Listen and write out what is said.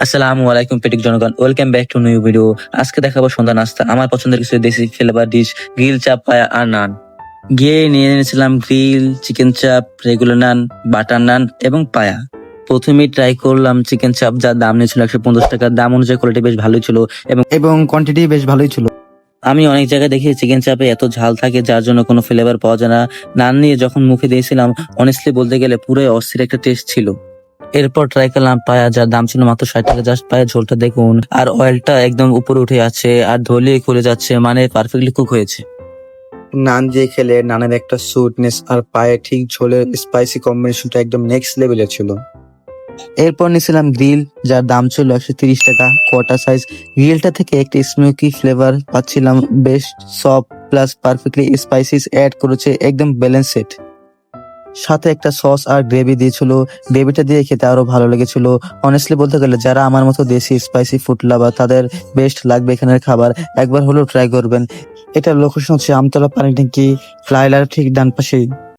আসসালামু আলাইকুম পেটিক জনগণ welcome back to new video আজকে দেখাবো সন্ধ্যা নাস্তা আমার পছন্দের কিছু দেশি ফ্লেভার ডিশ গ্রিল চাপ পায়া আর নান গিয়ে নিয়ে নিয়েছিলাম grill chicken chaap regular naan butter naan এবং পায়া। প্রথমেই ট্রাই করলাম চিকেন চাপ যার দাম নিয়েছিল একশো পঞ্চাশ টাকা দাম অনুযায়ী কোয়ালিটি বেশ ভালোই ছিল এবং এবং কোয়ান্টিটি বেশ ভালোই ছিল। আমি অনেক জায়গায় দেখি চিকেন চাপে এত ঝাল থাকে যার জন্য কোনো ফ্লেভার পাওয়া যায় না। নান নিয়ে যখন মুখে দিয়েছিলাম অনেস্টলি বলতে গেলে পুরোই অস্থির একটা টেস্ট ছিল। এরপর ট্রাই করলাম, পায়া যার দাম ছিল মাত্র ষাট টাকা জাস্ট পায়া ঝোলটা দেখুন। আর অয়েলটা একদম উপরে উঠে আছে আর ধলিয়ে খুলে যাচ্ছে মানে পারফেক্টলি কুক হয়েছে। নান দিয়ে খেলে, নানের একটা সুইটনেস আর পায়ে ঠিক ঝোলের স্পাইসি কম্বিনেশনটা একদম নেক্সট লেভেলের ছিল। এরপর নিয়েছিলাম গ্রিল যার দাম ছিল একশো তিরিশ টাকা কোয়ার্টার সাইজ গ্রিলটা থেকে একটা স্মোকি ফ্লেভার পাচ্ছিলাম, বেশ soft plus perfectly spices add করেছে, একদম ব্যালেন্স সেট সাথে একটা সস আর গ্রেভি দিয়েছিল। গ্রেভিটা দিয়ে খেতে আরও ভালো লেগেছিল। অনেস্টলি বলতে গেলে, যারা আমার মতো দেশি স্পাইসি ফুড লাভার তাদের বেস্ট লাগবে এখানের খাবার। একবার হলেও ট্রাই করবেন। এটা লোকেশন হচ্ছে আমতলা পানি ট্যাঙ্কি ফ্লাইলার ঠিক ডান পাশেই।